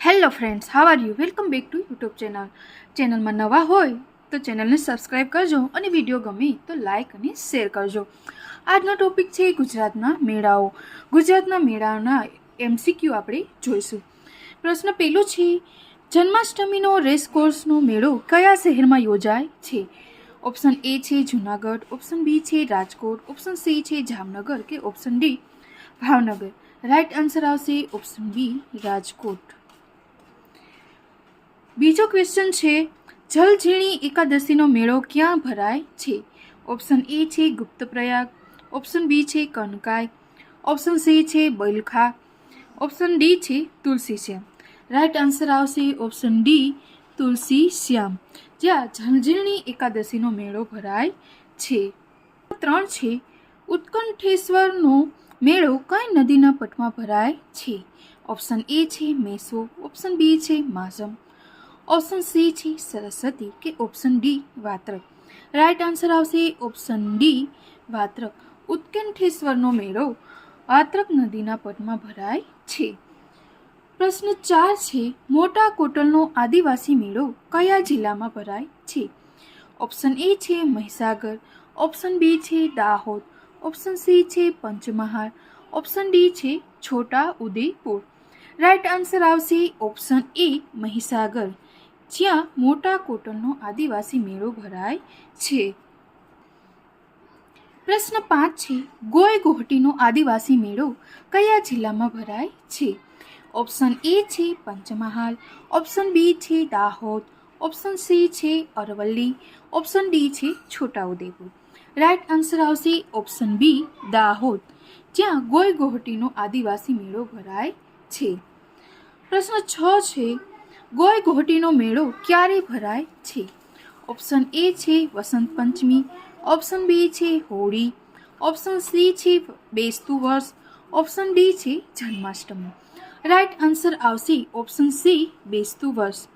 Hello friends how are you welcome back to YouTube channel ચેનલમાં નવા હોય તો ચેનલને સબસ્ક્રાઈબ કરજો અને વીડિયો ગમે તો લાઈક અને શેર કરજો. આજનો ટોપિક છે ગુજરાતના મેળાઓ. ગુજરાતના મેળાઓના એમસીક્યુ આપણે જોઈશું. પ્રશ્ન પહેલો છે, જન્માષ્ટમીનો રેસકોર્સનો મેળો કયા શહેરમાં યોજાય છે? ઓપ્શન એ છે જુનાગઢ ઓપ્શન બી છે રાજકોટ ઓપ્શન સી છે જામનગર કે option D Bhavnagar? Right answer આવશે ઓપ્શન બી રાજકોટ. બીજો ક્વેશ્ચન છે જલઝીણી એકાદશીનો મેળો ક્યાં ભરાય છે? ઓપ્શન એ છે ગુપ્તપ્રયાગ ઓપ્શન બી છે, કનકાઈ. ઓપ્શન સી છે, બલખા. ઓપ્શન ડી છે, તુલસી શ્યામ. રાઈટ આન્સર આવશે ઓપ્શન ડી તુલસી શ્યામ. જ્યાં જલઝીણી એકાદશીનો મેળો ભરાય છે. ત્રણ છે, ઉત્કંઠેશ્વરનો મેળો કઈ નદીના પટમાં ભરાય છે? ઓપ્શન એ છે, મેસો. ઓપ્શન બી છે, માઝમ. ઓપ્શન સી છે સરસ્વતી કે option D Vatrak. Right answer આવશે ઓપ્શન ડી વાત્રક. ઉત્કંઠેશ્વરનો મેળો વાત્રક નદીના પટમાં ભરાય છે. પ્રશ્ન ચાર છે, મોટા કોટલનો આદિવાસી મેળો કયા જિલ્લામાં ભરાય છે? ઓપ્શન એ છે મહીસાગર. ઓપ્શન બી છે દાહોદ. ઓપ્શન સી છે પંચમહાલ. ઓપ્શન ડી છે છોટા ઉદેપુર રાઈટ આન્સર આવશે ઓપ્શન એ મહીસાગર. જ્યાં મોટા કોટલનો આદિવાસી મેળો ભરાય છે. પ્રશ્ન પાંચ છે, ગોય ગોહટીનો આદિવાસી મેળો કયા જિલ્લામાં ભરાય છે? ઓપ્શન એ છે પંચમહાલ, ઓપ્શન બી છે દાહોદ, ઓપ્શન સી છે અરવલ્લી, ઓપ્શન ડી છે છોટાઉદેપુર. રાઈટ આન્સર આવશે ઓપ્શન બી, દાહોદ, જ્યાં ગોય ગોહટીનો આદિવાસી મેળો ભરાય છે. પ્રશ્ન છ છે ગોય ઘોટીનો મેળો ક્યારે ભરાય છે? ઓપ્શન એ છે વસંત પંચમી. ઓપ્શન બી છે હોળી. ઓપ્શન સી છે બેસતું વર્ષ. ઓપ્શન ડી છે જન્માષ્ટમી. રાઈટ આન્સર આવશે ઓપ્શન સી બેસતું વર્ષ.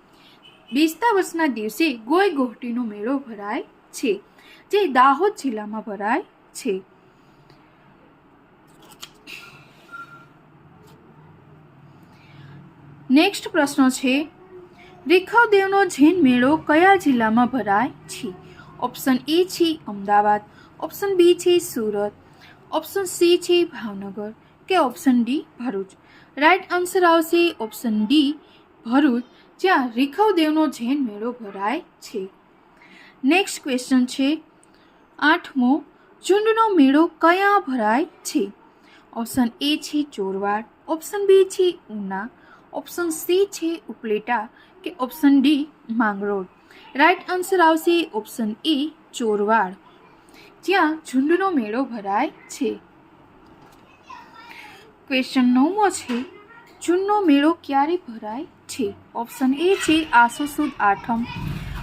બેસતા વર્ષના દિવસે ગોય ગોહટીનો મેળો ભરાય છે, જે દાહોદ જિલ્લામાં ભરાય છે. નેક્સ્ટ પ્રશ્ન છે રેખવદેવનો જૈન મેળો કયા જિલ્લામાં ભરાય છે? ઓપ્શન એ છે અમદાવાદ, ઓપ્શન બી છે સુરત, ઓપ્શન સી છે ભાવનગર કે option D Bharuch. Right answer આવશે ઓપ્શન ડી ભરૂચ, જ્યાં રેખવદેવનો જૈન મેળો ભરાય છે. નેક્સ્ટ ક્વેશ્ચન છે આઠમો, ઝુંડનો મેળો કયા ભરાય છે? ઓપ્શન એ છે ચોરવાડ, ઓપ્શન બી છે ઉના ઓપ્શન સી છે ઉપલેટા કે option D Mangrol. Right answer આવશે ઓપ્શન એ ચોરવાડ. જ્યાં ઝુંડનો મેળો ભરાય છે. ક્વેશ્ચન નવમો છે, ઝુંડનો મેળો ક્યારે ભરાય છે? ઓપ્શન એ છે આસો સુદ આઠમ.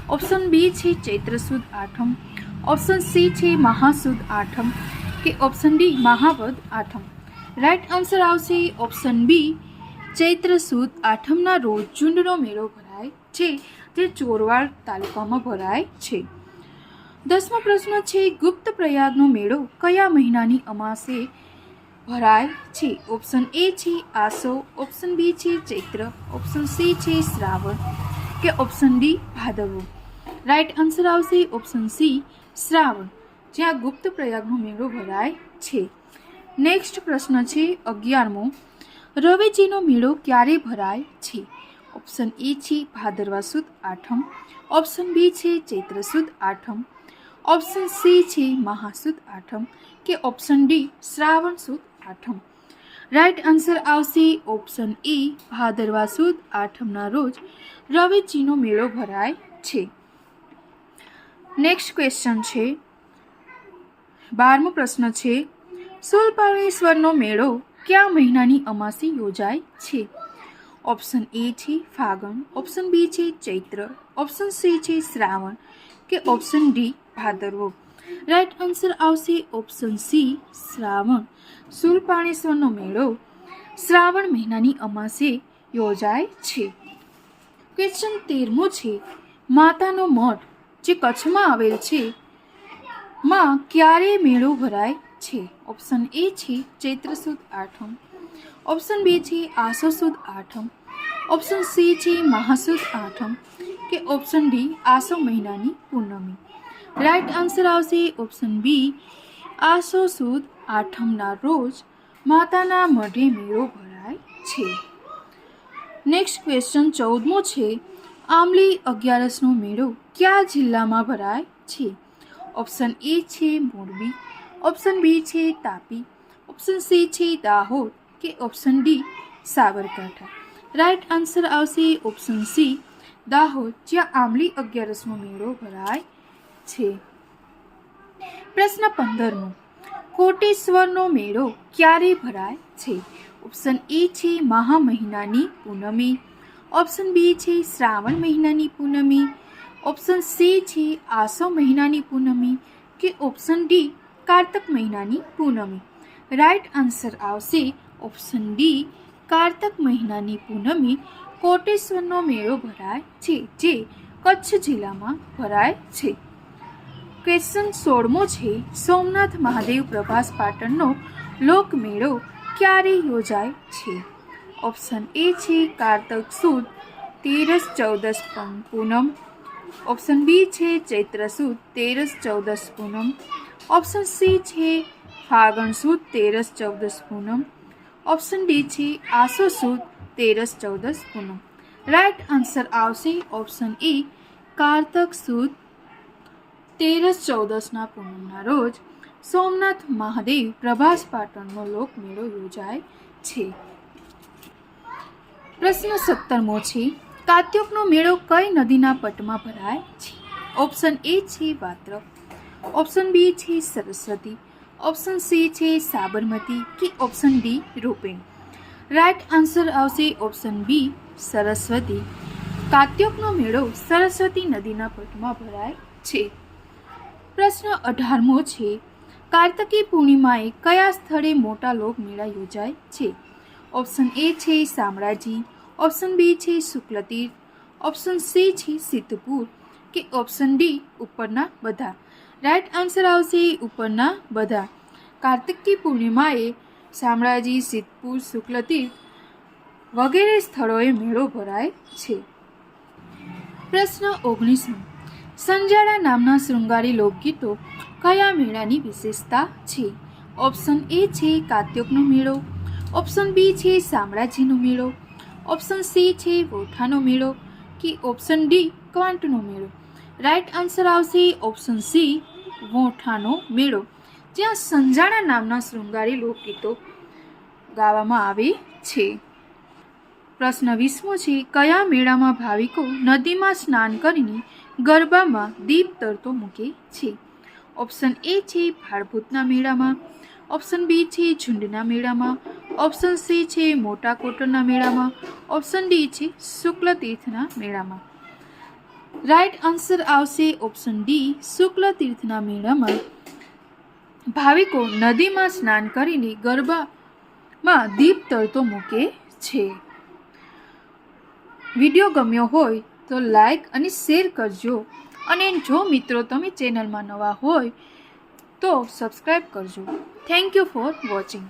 ઓપ્શન બી છે ચૈત્ર સુદ આઠમ. ઓપ્શન સી છે મહાસુદ આઠમ. કે ઓપ્શન ડી મહાવદ આઠમ. રાઈટ આન્સર આવશે ઓપ્શન બી ચૈત્ર સુદ આઠમના રોજ ઝુંડનો મેળો ભરાય છે, જે ચોરવાડ તાલુકામાં ભરાય છે. દસમો પ્રશ્ન છે, ગુપ્ત પ્રયાગનો મેળો કયા મહિનાની અમાસે ભરાય છે? ઓપ્શન એ છે, આસો. ઓપ્શન બી છે, ચૈત્ર. ઓપ્શન સી છે, શ્રાવણ. કે ઓપ્શન ડી, ભાદરવો. રાઈટ આન્સર આવશે ઓપ્શન સી, શ્રાવણ, જ્યાં ગુપ્ત પ્રયાગનો મેળો ભરાય છે. નેક્સ્ટ પ્રશ્ન છે, અગિયારમો. રવેજીનો મેળો ક્યારે ભરાય છે? ઓપ્શન એ છે ભાદરવા સુદ આઠમ. ઓપ્શન બી છે ચૈત્ર સુદ આઠમ. ઓપ્શન સી છે મહાસુદ આઠમ કે ઓપ્શન ડી શ્રાવણ સુદ આઠમ. રાઈટ આન્સર આવશે ઓપ્શન એ ભાદરવા સુદ આઠમના રોજ રવેજીનો મેળો ભરાય છે. નેક્સ્ટ ક્વેશ્ચન છે. બારમો પ્રશ્ન છે. સુલપાણેશ્વરનો મેળો કયા મહિનાની અમાસી યોજાય છે? ઓપ્શન એ છે ફાગણ ઓપ્શન બી છે ચૈત્ર ઓપ્શન સી છે શ્રાવણ કે ઓપ્શન ડી ભાદરવો. રાઈટ આન્સર આવશે ઓપ્શન સી શ્રાવણ. સુલપાણેશ્વરનો મેળો શ્રાવણ મહિનાની અમાસે યોજાય છે. ક્વેશ્ચન તેરમો છે, માતાનો મઠ જે કચ્છમાં આવેલ છે, માં ક્યારે મેળો ભરાય? છે. ઓપ્શન એ છે, ચૈત્ર સુદ આઠમ. ઓપ્શન બી છે આસો સુદ આઠમ. ઓપ્શન સી છે, મહાસુદ આઠમ. કે ઓપ્શન ડી આસો મહિનાની પૂનમી. રાઈટ આન્સર આવશે ઓપ્શન બી આસો સુદ આઠમના રોજ માતાના મઢે મેળો ભરાય છે. નેક્સ્ટ ક્વેશ્ચન ચૌદમો છે, આંબલી અગિયારસનો મેળો કયા જિલ્લામાં ભરાય છે? ઓપ્શન એ છે, મોરબી. ઓપ્શન બી છે તાપી. ઓપ્શન સી છે દાહોદ, કે option D Sabarkantha. Right answer આવશે ઓપ્શન સી દાહોદ, જ્યાં આંબલી અગિયારસનો મેળો ભરાય છે. પ્રશ્ન પંદરમો. કોટેશ્વરનો મેળો ક્યારે ભરાય છે? ઓપ્શન એ છે મહા મહિનાની પૂનમી. ઓપ્શન બી છે શ્રાવણ મહિનાની પૂનમી. ઓપ્શન સી છે આસો મહિનાની પૂનમે. કે ઓપ્શન ડી કાર્તક મહિનાની પૂનમી. રાઈટ આન્સર આવશે ઓપ્શન ડી કાર્તક મહિનાની પૂનમી કોટેશ્વરનો મેળો ભરાય છે, જે કચ્છ જિલ્લામાં ભરાય છે. ક્વેશ્ચન સોળમો છે, સોમનાથ મહાદેવ પ્રભાસ પાટણનો લોકમેળો ક્યારે યોજાય છે? ઓપ્શન એ છે, કારતક સુદ, તેરસ ચૌદસ પૂનમ. ઓપ્શન બી છે, ચૈત્ર સુદ, તેરસ ચૌદસ પૂનમ. ઓપ્શન સી છે ફાગણ સુદ તેરસ ચૌદસ પૂનમ. ઓપ્શન ડી છે આસો સુદ તેરસ ચૌદસ પૂનમ. રાઈટ આન્સર આવશે ઓપ્શન એ કારતક સુદ તેરસ ચૌદસના પૂનમના રોજ સોમનાથ મહાદેવ પ્રભાસ પાટણનો લોકમેળો યોજાય છે. પ્રશ્ન સત્તરમો છે, કાત્યોકનો મેળો કઈ નદીના પટમાં ભરાય છે? ઓપ્શન એ છે વાત્રક. ઓપ્શન બી છે સરસ્વતી ઓપ્શન સી છે સાબરમતી કે option D Rupen. Right answer આવશે ઓપ્શન બી સરસ્વતી. કાત્યોકનો મેળો સરસ્વતી નદીના પટમાં ભરાય છે. પ્રશ્ન અઢારમો છે, કાર્તકી પૂર્ણિમાએ કયા સ્થળે મોટા લોકમેળા યોજાય છે? ઓપ્શન એ છે શામળાજી ઓપ્શન બી છે શુક્લતીર્થ ઓપ્શન સી છે સિદ્ધપુર કે ઓપ્શન ડી ઉપરના બધા. રાઈટ આન્સર આવશે ઉપરના બધા. કાર્તિકી પૂર્ણિમાએ શામળાજી, સિદ્ધપુર, શુક્લતીર્થ વગેરે સ્થળોએ મેળો ભરાય છે. પ્રશ્ન ઓગણીસમો. સંજાળા નામના શૃંગારી લોકગીતો કયા મેળાની વિશેષતા છે? ઓપ્શન એ છે કાત્યોકનો મેળો. ઓપ્શન બી છે શામળાજીનો મેળો. ઓપ્શન સી છે વોઠાનો મેળો. કે ઓપ્શન ડી ક્વાંટનો મેળો. રાઇટ આન્સર આવશે ઓપ્શન સી વોઠાનો મેળો, જ્યાં સંજાણા નામના શૃંગારી લોકગીતો ગાવામાં આવે છે. પ્રશ્ન વીસમો છે, કયા મેળામાં ભાવિકો નદીમાં સ્નાન કરીને ગરબામાં દીપ તરતો મૂકે છે? ઓપ્શન એ છે ભાડભૂતના મેળામાં. ઓપ્શન બી છે, ઝુંડના મેળામાં. ઓપ્શન સી છે, મોટા કોટરના મેળામાં. ઓપ્શન ડી છે શુક્લ તીર્થના મેળામાં. રાઈટ આન્સર આવશે ઓપ્શન ડી, શુક્લ તીર્થના મેળામાં. ભાવિકો નદીમાં સ્નાન કરીને ગરબામાં દીપ તરતો મૂકે છે. વીડિયો ગમ્યો હોય તો લાઈક અને શેર કરજો. અને જો મિત્રો તમે ચેનલમાં નવા હોય તો સબસ્ક્રાઈબ કરજો. Thank you for watching.